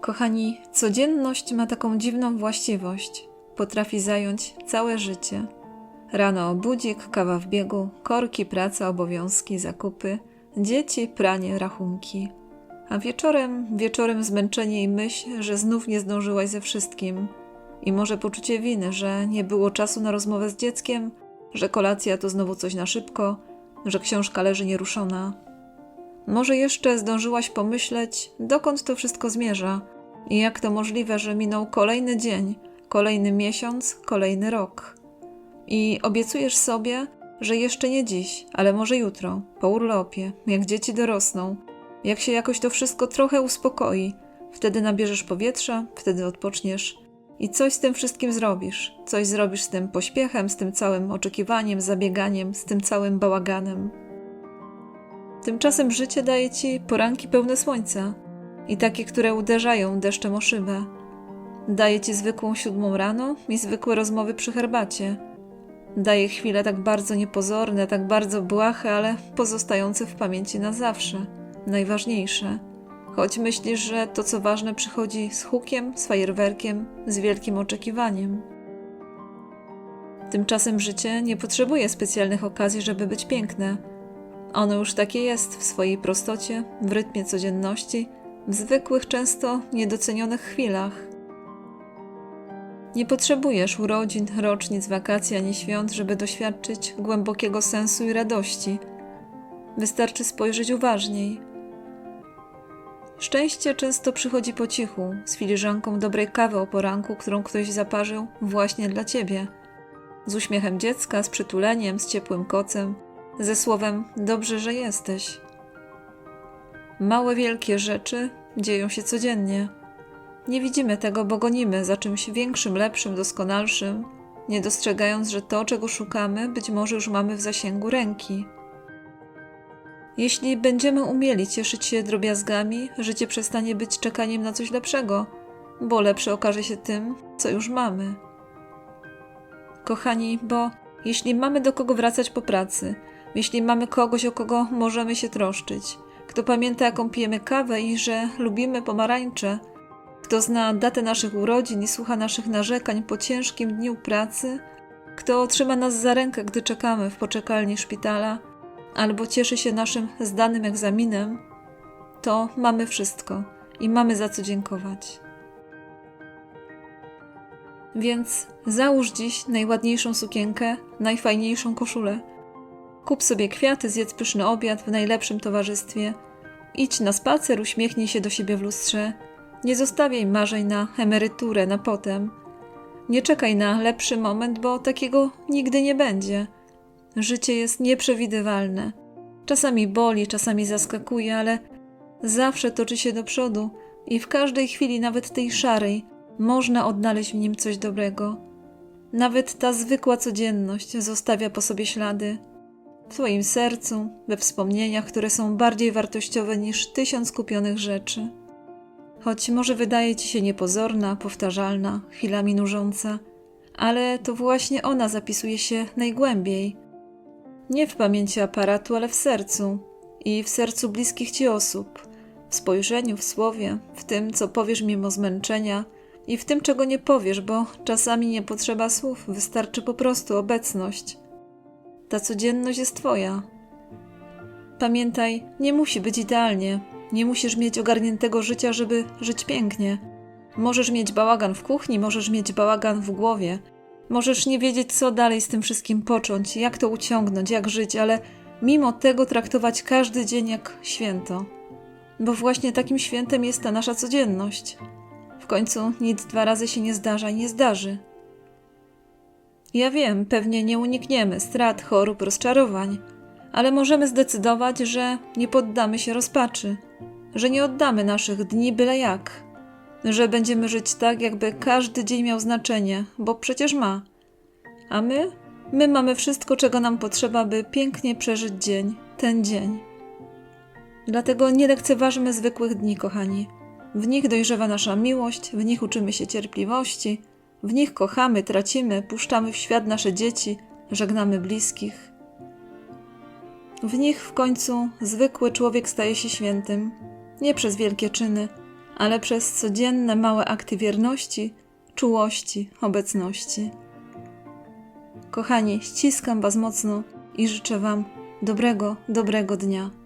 Kochani, codzienność ma taką dziwną właściwość. Potrafi zająć całe życie. Rano budzik, kawa w biegu, korki, praca, obowiązki, zakupy, dzieci, pranie, rachunki. A wieczorem, wieczorem zmęczenie i myśl, że znów nie zdążyłaś ze wszystkim. I może poczucie winy, że nie było czasu na rozmowę z dzieckiem, że kolacja to znowu coś na szybko, że książka leży nieruszona. Może jeszcze zdążyłaś pomyśleć, dokąd to wszystko zmierza i jak to możliwe, że minął kolejny dzień, kolejny miesiąc, kolejny rok. I obiecujesz sobie, że jeszcze nie dziś, ale może jutro, po urlopie, jak dzieci dorosną, jak się jakoś to wszystko trochę uspokoi, wtedy nabierzesz powietrza, wtedy odpoczniesz i coś z tym wszystkim zrobisz. Coś zrobisz z tym pośpiechem, z tym całym oczekiwaniem, zabieganiem, z tym całym bałaganem. Tymczasem życie daje ci poranki pełne słońca i takie, które uderzają deszczem o szybę. Daje ci zwykłą siódmą rano i zwykłe rozmowy przy herbacie. Daje chwile tak bardzo niepozorne, tak bardzo błahe, ale pozostające w pamięci na zawsze, najważniejsze. Choć myślisz, że to co ważne przychodzi z hukiem, z fajerwerkiem, z wielkim oczekiwaniem. Tymczasem życie nie potrzebuje specjalnych okazji, żeby być piękne. Ono już takie jest w swojej prostocie, w rytmie codzienności, w zwykłych, często niedocenionych chwilach. Nie potrzebujesz urodzin, rocznic, wakacji ani świąt, żeby doświadczyć głębokiego sensu i radości. Wystarczy spojrzeć uważniej. Szczęście często przychodzi po cichu, z filiżanką dobrej kawy o poranku, którą ktoś zaparzył właśnie dla ciebie. Z uśmiechem dziecka, z przytuleniem, z ciepłym kocem, ze słowem dobrze, że jesteś. Małe, wielkie rzeczy dzieją się codziennie. Nie widzimy tego, bo gonimy za czymś większym, lepszym, doskonalszym, nie dostrzegając, że to, czego szukamy, być może już mamy w zasięgu ręki. Jeśli będziemy umieli cieszyć się drobiazgami, życie przestanie być czekaniem na coś lepszego, bo lepsze okaże się tym, co już mamy. Kochani, bo jeśli mamy do kogo wracać po pracy, jeśli mamy kogoś, o kogo możemy się troszczyć, kto pamięta, jaką pijemy kawę i że lubimy pomarańcze, kto zna datę naszych urodzin i słucha naszych narzekań po ciężkim dniu pracy, kto trzyma nas za rękę, gdy czekamy w poczekalni szpitala, albo cieszy się naszym zdanym egzaminem, to mamy wszystko i mamy za co dziękować. Więc załóż dziś najładniejszą sukienkę, najfajniejszą koszulę. Kup sobie kwiaty, zjedz pyszny obiad w najlepszym towarzystwie. Idź na spacer, uśmiechnij się do siebie w lustrze. Nie zostawiaj marzeń na emeryturę, na potem. Nie czekaj na lepszy moment, bo takiego nigdy nie będzie. Życie jest nieprzewidywalne. Czasami boli, czasami zaskakuje, ale zawsze toczy się do przodu i w każdej chwili, nawet tej szarej, można odnaleźć w nim coś dobrego. Nawet ta zwykła codzienność zostawia po sobie ślady. W Twoim sercu, we wspomnieniach, które są bardziej wartościowe niż tysiąc kupionych rzeczy. Choć może wydaje Ci się niepozorna, powtarzalna, chwilami nużąca, ale to właśnie ona zapisuje się najgłębiej. Nie w pamięci aparatu, ale w sercu i w sercu bliskich Ci osób, w spojrzeniu, w słowie, w tym, co powiesz mimo zmęczenia i w tym, czego nie powiesz, bo czasami nie potrzeba słów, wystarczy po prostu obecność. Ta codzienność jest Twoja. Pamiętaj, nie musi być idealnie, nie musisz mieć ogarniętego życia, żeby żyć pięknie. Możesz mieć bałagan w kuchni, możesz mieć bałagan w głowie. Możesz nie wiedzieć, co dalej z tym wszystkim począć, jak to uciągnąć, jak żyć, ale mimo tego traktować każdy dzień jak święto. Bo właśnie takim świętem jest ta nasza codzienność. W końcu nic dwa razy się nie zdarza i nie zdarzy. Ja wiem, pewnie nie unikniemy strat, chorób, rozczarowań, ale możemy zdecydować, że nie poddamy się rozpaczy, że nie oddamy naszych dni byle jak, że będziemy żyć tak, jakby każdy dzień miał znaczenie, bo przecież ma. A my? My mamy wszystko, czego nam potrzeba, by pięknie przeżyć dzień, ten dzień. Dlatego nie lekceważmy zwykłych dni, kochani. W nich dojrzewa nasza miłość, w nich uczymy się cierpliwości, w nich kochamy, tracimy, puszczamy w świat nasze dzieci, żegnamy bliskich. W nich w końcu zwykły człowiek staje się świętym, nie przez wielkie czyny, ale przez codzienne małe akty wierności, czułości, obecności. Kochani, ściskam Was mocno i życzę Wam dobrego, dobrego dnia.